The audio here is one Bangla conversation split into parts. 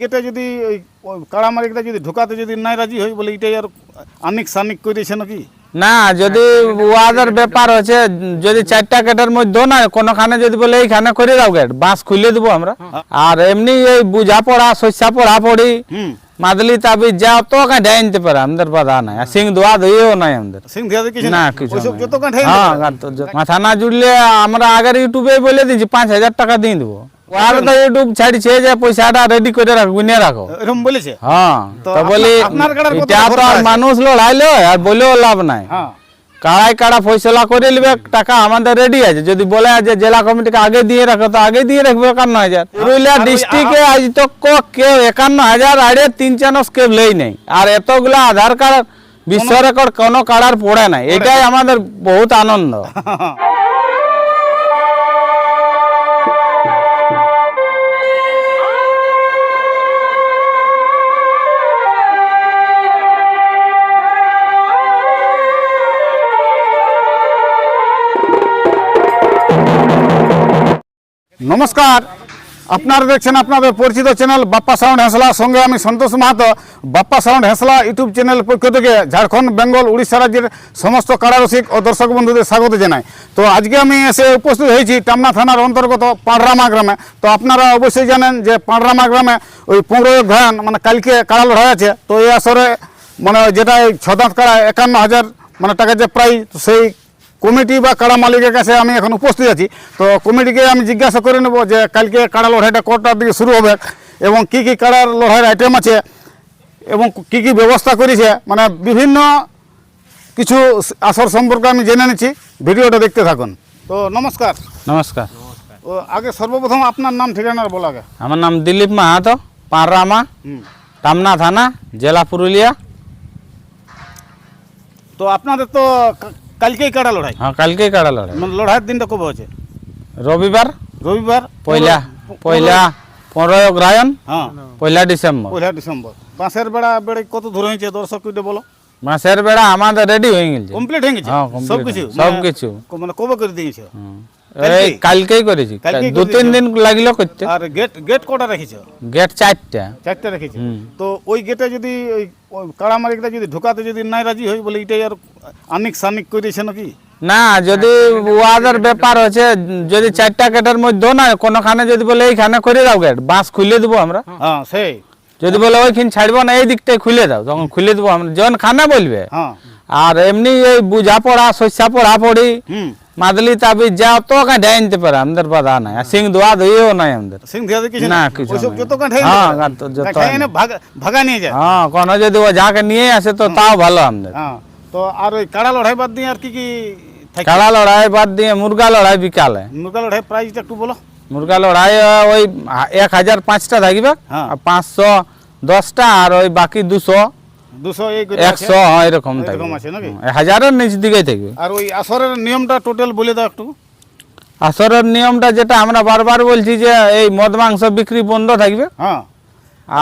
এটা যদি ওই কাড়ামারিকটা যদি ঢোকাতে যদি নাই রাজি হয় বলে এটাই আর আনিক সানিক করেছে নাকি? না যদি ওয়াদের ব্যাপার হচ্ছে যদি চারটা গেটের মধ্যে না কোনখানে যদি বলে এইখানে করে দাও গেট বাঁশ খুলে দেবো আমরা। আর এমনি এই বুঝা পড়া শস্যা পড়া পড়ি মাদলি তাবি যা তো কাঁ ঢাই নিতে পারে আমাদের বাধা নাই। আর সিং দোয়া দইও নাই আমাদের। সিং দিয়া কিছু না কিছু যত কাঠে হ্যাঁ গাঁট তো মাথা না জুড়লে আমরা আগের ইউটিউবে বলে দিচ্ছি পাঁচ হাজার টাকা দিয়ে দেবো। আর তো ইউটিউব ছাড়ছে যে পয়সাটা রেডি করে রাখো গুনে রাখো। এরকম বলেছে? হ্যাঁ তো বলি এটা তো আর মানুষ লড়াইলো আর বলেও লাভ নাই। হ্যাঁ। কাড়াই কাড়া ফয়সলা করে নেবে টাকা আমাদের রেডি আছে। যদি বলে যে জেলা কমিটিকে আগে দিয়ে রাখো তো আগে দিয়ে রাখবে একান্ন হাজার। পুরুলিয়া ডিস্ট্রিক্টে আজ তো কেউ একান্ন হাজার আড়ে তিন চানস কেউ লেই নেই। আর এতগুলা আধার কার্ড বিশ্ব রেকর্ড কোনো কাড়ার পড়ে নাই। এটাই আমাদের বহুত আনন্দ। নমস্কার। আপনারা দেখছেন আপনাদের পরিচিত চ্যানেল বাপ্পা সাউন্ড হেঁসলা। সঙ্গে আমি Santosh Mahato. Bappa sound Hesla YouTube channel পক্ষ থেকে ঝাড়খণ্ড, বেঙ্গল, উড়িষ্যা রাজ্যের সমস্ত কারারসিক ও দর্শক বন্ধুদের স্বাগত জানাই। তো আজকে আমি এসে উপস্থিত হয়েছি টামনা থানার অন্তর্গত পাঁড়রামা গ্রামে। তো আপনারা অবশ্যই জানেন যে পাঁড়রামা গ্রামে ওই পনেরোই ঘ্রাণ মানে কালকে কাড়া লড়াই আছে। তো এই আসরে মানে যেটা ছদাঁত কাড়া একান্ন হাজার মানে টাকা যে প্রায় সেই কমিটি বা কাড়া মালিকের কাছে আমি এখন উপস্থিত আছি। তো কমিটিকে আমি জিজ্ঞাসা করে নেব যে কালকে কাড়া লড়াইটা কটার দিকে শুরু হবে এবং কি কি কাড়ার লড়াইয়ের আইটেম আছে এবং কি কি ব্যবস্থা করেছে। মানে বিভিন্ন কিছু আসর সম্পর্কে আমি জেনে নিচ্ছি। ভিডিওটা দেখতে থাকুন। তো নমস্কার। নমস্কার। ও আগে সর্বপ্রথম আপনার নাম ঠিকানার বলা আগে আমার নাম দিলীপ মাহাতো পাঁড়রামা হুম। টামনা থানা জেলা পুরুলিয়া। তো আপনাদের তো কালকেই কাড়া লড়াই। হ্যাঁ কালকেই কাড়া লড়াই। মানে লড়াইয়ের দিনটা কবে হচ্ছে? রবিবার? রবিবার? পয়লা পয়লা পনেরোই অগ্রায়ণ হ্যাঁ। পয়লা ডিসেম্বর। পয়লা ডিসেম্বর। বাঁশের বেড়া বেড়ে কত দূর হয়েছে দর্শক বলো? মাসের বেড়া আমাদের রেডি হয়ে গেছে। কমপ্লিট হয়ে গেছে? হ্যাঁ, complete সব কিছু? মানে কবে করে দিয়েছে? এই কালকেই? করেছি। দু তিন দিন লাগল করতে। আর গেট গেট কটা রেখেছে? গেট চারটা। চারটে রেখেছে? তো ওই গেটে যদি ওই ওই কাড়ামারিকটা যদি ঢোকাতে যদি নাই রাজি হয় বলে এটাই আর আনিক সানিক করেছে নাকি? না যদি ওয়াদের ব্যাপার হচ্ছে যদি চারটা গেটের মধ্যে না কোনখানে যদি বলে এইখানে করে দাও গেট বাঁশ খুলে দেবো আমরা। হ্যাঁ সেই। যদি বলে ওইখানে ছাড়বো না এই দিকটাই খুলে দাও তখন খুলে দেবো আমরা যখন খানা বলবে। হ্যাঁ। আর এমনি এই বুঝা পড়া শস্যা পড়া পড়ি মাদলি তাবি যা তো কাঁ ঢাই নিতে পারে আমাদের বাধা নাই। আর সিং দোয়া দইও নাই আমাদের। না, কিছু কাঠে হ্যাঁ, যত ভাগা নিয়ে যায়। হ্যাঁ কোনো যদি ও যাকে নিয়ে আসে তো তাও ভালো আমাদের। হ্যাঁ। তো আর ওই কাড়া লড়াই বাদ দিয়ে আর কি কি কাড়া লড়াই বাদ দিয়ে মুরগা লড়াই বিকালে। মুরগা লড়াই প্রাইসটা একটু বলো। মুরগা লড়াই ওই এক হাজার পাঁচটা থাকবে। হ্যাঁ। আর পাঁচশো দশটা আর ওই বাকি দুশো। দুশো। একশো হ্যাঁ, এরকম আছে নাকি? হাজারের নিচ থাকবে। আর ওই আসরের নিয়মটা টোটাল বলে দাও একটু। আসরের নিয়মটা যেটা আমরা বারবার বলছি যে এই মদ মাংস বিক্রি বন্ধ থাকবে। হ্যাঁ।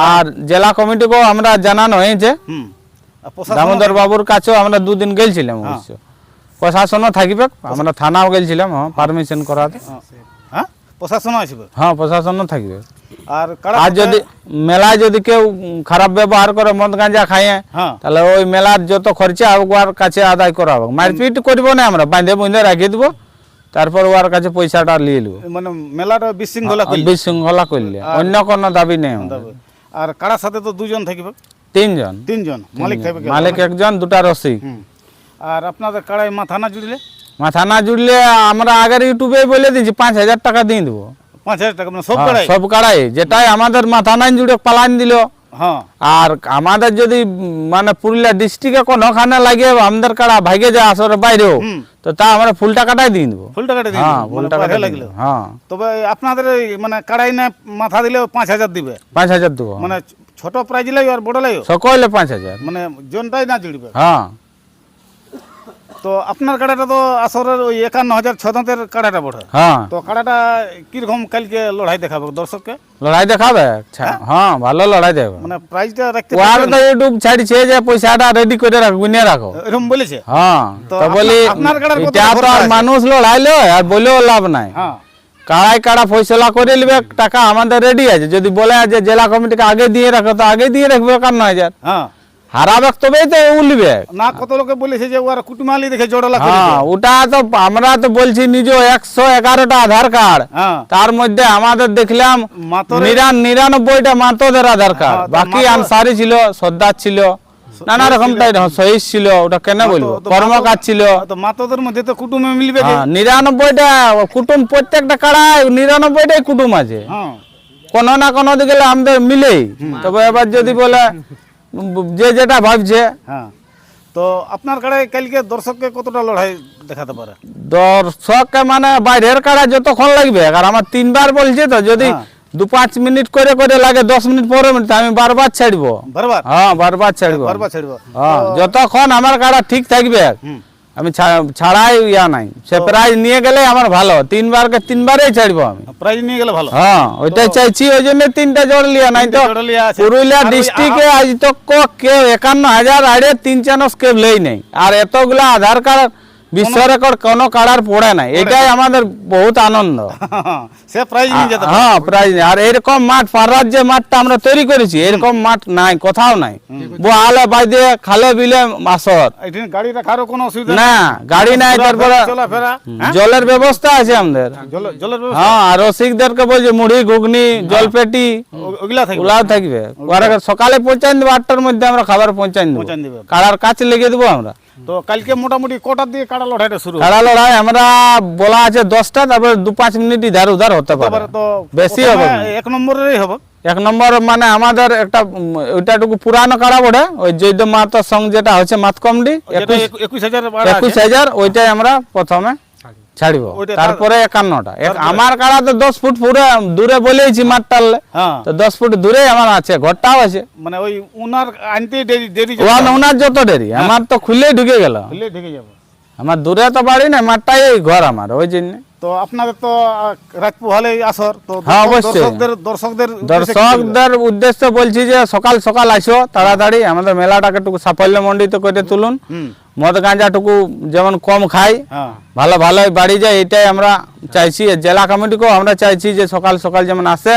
আর জেলা কমিটিকেও আমরা জানানো হয়েছে দামোদর বাবুর কাছেও আমরা দুদিন গেছিলাম অবশ্য। প্রশাসনও থাকবে আমরা থানাও গেছিলাম হ্যাঁ পারমিশন করাতে। হ্যাঁ প্রশাসন আসবে? হ্যাঁ প্রশাসনও থাকবে। আর আর যদি মেলায় যদি কেউ খারাপ ব্যবহার করে মদ গাঁজা খাইয়ে হ্যাঁ। তাহলে ওই মেলার যত খরচা ওর কাছে আদায় করা হবে। মারপিট করব না আমরা বাঁধে বুঁধে রাখিয়ে দেবো। তারপর ওর কাছে পয়সাটা নিয়ে নেব। মানে মেলাটা বিশৃঙ্খলা বিশৃঙ্খলা করলে। অন্য কোনো দাবি নেই। আর কারার সাথে তো দুজন থাকবে? তিনজন। তিনজন। মালিক থাকবে মালিক একজন দুটা রসিক। আর আপনাদের কাড়াই মাথা না জুড়লে? মাথা না জুড়লে আমরা আগের ইউটিউবে বলে দিচ্ছি পাঁচ হাজার টাকা দিয়ে দেবো। পাঁচ হাজার টাকা মানে সব হ্যাঁ, কাড়াই? সব কাড়াই। যেটাই আমাদের মাথা নাই জুড়ে পালান দিল। হ্যাঁ। আর আমাদের যদি মানে পুরুলিয়া ডিস্ট্রিক্টে কোনোখানে লাগে আমাদের কাড়া ভাগে যায় আসরে বাইরেও তো তা আমরা ফুল টাকাটাই দিয়ে দেবো। ফুল টাকাটা হ্যাঁ ফুল মানে টাকাটা লাগল। হ্যাঁ। তবে আপনাদের মানে কাড়াই না মাথা দিলে পাঁচ হাজার দিবে? পাঁচ হাজার দেবো। মানে ছোট প্রাইজ লাই আর বড় লাইও সকলে পাঁচ হাজার। মানে জনটাই না জুড়বে? হ্যাঁ। তো আপনার কাড়াটা তো আসরের ওই একান্ন হাজার ছ দাঁতের কাড়াটা বড় হ্যাঁ। তো কাড়াটা কীরকম কালকে লড়াই দেখাবো দর্শককে? লড়াই দেখাবে? আচ্ছা, হ্যাঁ। ভালো লড়াই দেবে মানে প্রাইজটা রাখতে ওয়ার তো ইউটিউব ছাড়ছে যে পয়সাটা রেডি করে রাখ গুনে রাখো। এরকম বলেছে? হ্যাঁ। তো বলি আপনার কাড়ার আছে? মানুষ লড়াইলো আর বলেও লাভ নাই। হ্যাঁ। কাড়াই কাড়া ফয়সলা করে নিবে টাকা আমাদের রেডি আছে। যদি বলে যে জেলা কমিটিকে আগে দিয়ে রাখো তো আগে দিয়ে রাখবে একান্ন হাজার? হ্যাঁ। হারাবে তবেই তো উঠবে না কত লোকে বলেছে যে ওরা কুটুমালি দেখে জোড়ালা হ্যাঁ ওটা তো আমরা তো বলছি নিজ একশো এগারোটা আধার কার্ড। হ্যাঁ। তার মধ্যে আমাদের দেখলাম নিরান নিরানব্বইটা মাতোদের আধার কার্ড। হ্যাঁ, বাকি আনসারি ছিল সর্দার ছিল। নানা রকম শহীদ ছিল ওটা কেন বলব? তো কর্মকার ছিল। তো মাতোদের মধ্যে তো কুটুমে মিলবে হ্যাঁ নিরানব্বইটা কুটুম প্রত্যেকটা কাড়ায় নিরানব্বইটাই কুটুম আছে। হ্যাঁ। কোনো না কোনো দিকে আমাদের মিলেই। তবে এবার যদি বলে যে যেটা ভাবছে। হ্যাঁ। তো আপনার কাড়ায় কালকে দর্শককে কতটা লড়াই দেখাতে পারে? দর্শককে মানে বাইরের কাড়া যতক্ষণ লাগবে আর আমার তিনবার বলছে তো যদি হ্যাঁ। দু পাঁচ মিনিট করে করে লাগে দশ মিনিট পনেরো মিনিট আমি বারবার ছাড়বো। বারবার? হ্যাঁ বারবার ছাড়বো। ছাড়বো? হ্যাঁ যতক্ষণ আমার কাড়া ঠিক থাকবে আমি ছাড়াই ইয়া নাই। সে প্রাইজ নিয়ে গেলে আমার ভালো। তিনবারকে তিনবারই ছাড়বো আমি। প্রাইজ নিয়ে গেলে ভালো। হ্যাঁ ওইটাই চাইছি ওই জন্য তিনটা জোর লিয়া নাই তো। পুরুলিয়া ডিস্ট্রিক্টে আজ তক কেউ একান্ন হাজার আড়ে তিন চানস কেউ লেই নেই। আর এতগুলা আধার কার্ড বিশ্ব রেকর্ড কোনো কার্ডার পড়ে নাই। এটাই আমাদের বহুত আনন্দ। সে প্রাইজ নিয়ে যেতে হ্যাঁ প্রাইজ আর এরকম মাঠ পাড়ার যে মাঠটা আমরা তৈরি করেছি এরকম মাঠ নাই কোথাও নাই। বোয়ালে বাইদে খালে বিলে মাসর গাড়ি রাখারও কোনো অসুবিধা না গাড়ি নাই তারপরে হ্যাঁ? জলের ব্যবস্থা আছে আমাদের। জলের ব্যবস্থা। হ্যাঁ আর রসিকদেরকে বলছে মুড়ি ঘুগনি জলপেটি ও- ওগুলা থাকবে। ওগুলাও থাকবে। সকালে পৌঁছাই দেবো আটটার মধ্যে আমরা খাবার পৌঁছাই দেবো। পৌঁছান কাড়ার কাছে লেগে দেবো আমরা। তো কালকে মোটামুটি কটার দিকে কাটা লড়াইটা শুরু কাটা কাড়া লড়াই আমরা বলা আছে দশটা তারপরে দু পাঁচ মিনিট ইধার উধার হতে পারে। তো বেশি হবে এক নম্বরেরই হবে। এক নম্বর মানে আমাদের একটা ওইটাটুকু পুরানো কাড়া বটে ওই জৈদ মাতার সঙ্গ যেটা হচ্ছে মাতকমডি একুশ হাজার একুশ হাজার ওইটাই আমরা প্রথমে ছাড়ব। তারপরে একান্নটা। আমার কাড়া তো দশ ফুট পুরো দূরে বলেইছি মাঠ টানলে হ্যাঁ। তো দশ ফুট দূরে আমার আছে ঘরটাও আছে। মানে ওই উনার আনতে দেরি দেরি ওনার যত দেরি আমার তো খুলেই ঢুকে গেল। খুলে ঢেকে যাবে। আমার দূরে তো বাড়ি না মাঠটাই ঘর আমার ওই জন্য। তো আপনাদের তো রাত পোহালে আসর তো হ্যাঁ, অবশ্যই। দর্শকদের দর্শকদের উদ্দেশ্যে দর্শকদের উদ্দেশ্যে বলছি যে সকাল সকাল আসো তাড়াতাড়ি আমাদের মেলাটাকে একটু সাফল্য মণ্ডিত করে তুলুন। মদ গাঁজাটুকু যেমন কম খাই হ্যাঁ। ভালো ভালোই বাড়ি যায় এটাই আমরা চাইছি। জেলা কমিটিকেও আমরা চাইছি যে সকাল সকাল যেমন আসে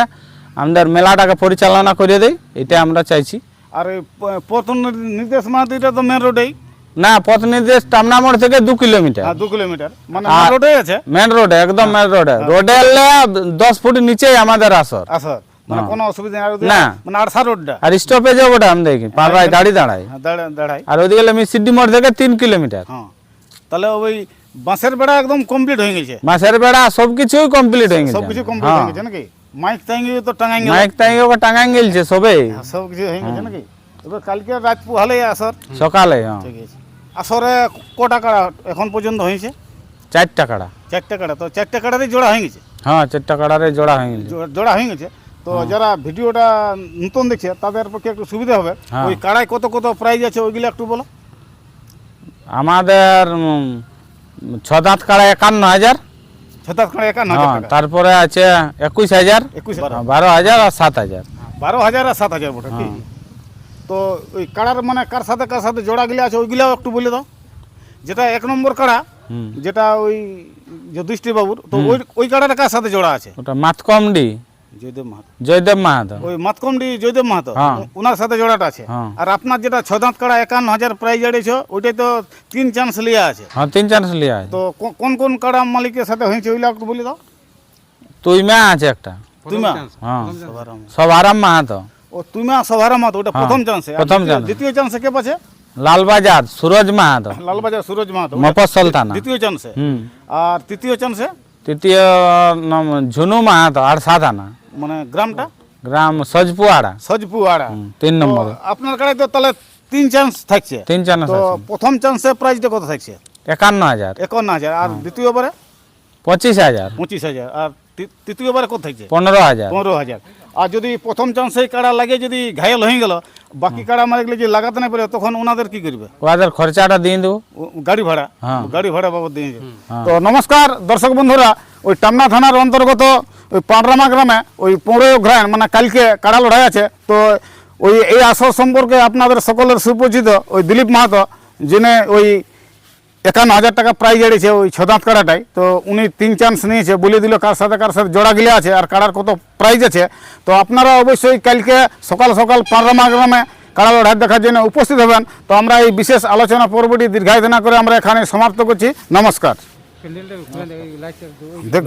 আমাদের মেলাটাকে পরিচালনা করে দেয় এটাই আমরা চাইছি। আর পথ নির্দেশ মাহাতো তো মেন রোডেই না পথ নির্দেশ টামনা মোড় থেকে দু কিলোমিটার। হ্যাঁ দু কিলোমিটার। মানে মেন আছে? মেন রোডে একদম মেন রোডে রোডে দশ ফুট নিচেই আমাদের আসর। আসর। মানে কোনো অসুবিধা নেই না। মানে আড়সা রোডটা আর স্টপেজে ওটা আমি দেখি পাড়ায় গাড়ি দাঁড়ায় হ্যাঁ, দাঁড়াই আর ওদিকে আমি সিডি মোড় থেকে তিন কিলোমিটার। হ্যাঁ। তাহলে ওই বাঁশের বেড়া একদম কমপ্লিট হয়ে গেছে। মাছের বেড়া সব কিছুই কমপ্লিট হয়ে গেছে। সবকিছু কমপ্লিট হয়ে গেছে নাকি? মাইক টাইঙ্গি তো টাঙাই গেল। মাইক টাইক ওকে টাঙাই গেলছে সবে। সব কিছু হয়ে গেছে নাকি? এবার কালকে রাত পোহালে আসর। সকালে হ্যাঁ। ঠিক আছে। আসরে কটা কাড়া এখন পর্যন্ত হয়েছে? চারটা কাড়া। চারটে কাড়া। তো চারটে কাড়ারই জোড়া হয়ে গেছে? হ্যাঁ চারটা কাড়ারে জোড়া হয়ে গেছে। জোড়া হয়ে গেছে? তো যারা ভিডিওটা নতুন দেখছে তাদের পক্ষে একটু সুবিধা হবে। হ্যাঁ। ওই কাড়ায় কত কত প্রাইজ আছে ওইগুলো একটু বলো। আমাদের ছ দাঁত কাড়া একান্ন হাজার। ছতাশ কাড়া একান্ন হাজার হ্যাঁ তারপরে আছে একুশ হাজার একুশ বারো হাজার আর সাত হাজার। বারো হাজার আর সাত হাজার বটে তো ওই কাড়ার মানে কার সাথে কার সাথে জোড়া গিলে আছে ওইগুলাও একটু বলে দাও। যেটা এক নম্বর কাড়া যেটা ওই যুধিষ্ঠির বাবুর তো ওই ওই কাড়াটা কার সাথে জোড়া আছে? ওটা মাতকমডি। জয়দেব মাহাতো। জয়দেব মাহাতো। ওই মাতকমডি জয়দেব মাহাতো। হ্যাঁ। ওনার সাথে জোড়াটা আছে। হ্যাঁ। আর আপনার যেটা ছদাঁত কাড়া একান্ন হাজার প্রাইজ জড়িয়েছ ওইটাই তো তিন চান্স লিয়া আছে। হ্যাঁ তিন চান্স লিয়া আছে। তো কোন কোন কাড়া মালিকের সাথে হয়েছে ওইগুলো একটু বলে দাও। তুইমা আছে একটা। তুইমা? হ্যাঁ। সভারাম। মাহাতো। ও তুইমা সভারাম মাহাতো ওটা হ্যাঁ, প্রথম চান্সে প্রথম দ্বিতীয়- chance। দ্বিতীয় চান্সে কে পাচ্ছে? লালবাজার সুরজ মাহাতো। লালবাজার সুরজ মাহাতো। মফসল থানা দ্বিতীয় চান্সে আর তৃতীয় চান্সে তৃতীয় ঝুনু মাহাতো আর সাধানা মানে গ্রামটা? গ্রাম সজপুয়াড়া। সজপুয়াড়া। তিন নম্বর। আপনার কাছে তো তাহলে তিন চান্স থাকছে। তিন চান্স তো প্রথম চান্সে প্রাইজটা কত থাকছে? একান্ন হাজার। একান্ন হাজার। আর দ্বিতীয় দ্বিতীয়বারে পঁচিশ হাজার। পঁচিশ হাজার। আর তৃতীয়বারে কত থাকছে পনেরো হাজার। পনেরো হাজার। আর যদি প্রথম চান্সে কাড়া লাগে যদি ঘায়াল হয়ে গেল বাকি কাড়া মারে গেলে যদি লাগাতে না পারে তখন ওনাদের কি করবে? ওদের খরচাটা দিয়ে দেবো। গাড়ি ভাড়া। হ্যাঁ। গাড়ি ভাড়া বাবদ দিয়ে দেবে। তো নমস্কার দর্শক বন্ধুরা ওই টামনা থানার অন্তর্গত ওই পাঁড়রামা গ্রামে ওই পনেরোই অঘ্রায়ণ মানে কালকে কাড়া লড়াই আছে তো ওই এই আসর সম্পর্কে আপনাদের সকলের সুপরিচিত ওই দিলীপ মাহাতো যিনি ওই একান্ন হাজার টাকা প্রাইজ এড়েছে ওই ছদাঁত কাড়াটাই। তো উনি তিন চান্স নিয়েছে, বলে দিল কার সাথে কার সাথে জোড়া গিলে আছে আর কাড়ার কত প্রাইজ আছে। তো আপনারা অবশ্যই কালকে সকাল সকাল পাঁড়ামা গ্রামে কাড়া লড়াই দেখার জন্য উপস্থিত হবেন। তো আমরা এই বিশেষ আলোচনা পর্বটি দীর্ঘায়িত না করে আমরা এখানে সমাপ্ত করছি। নমস্কার। প্যান্ডেলটা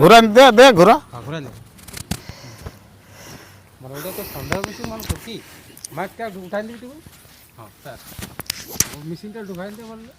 ঘুরে দে দে দে ঘুরা। মেশিনটা ঢুকাই দিতে বললে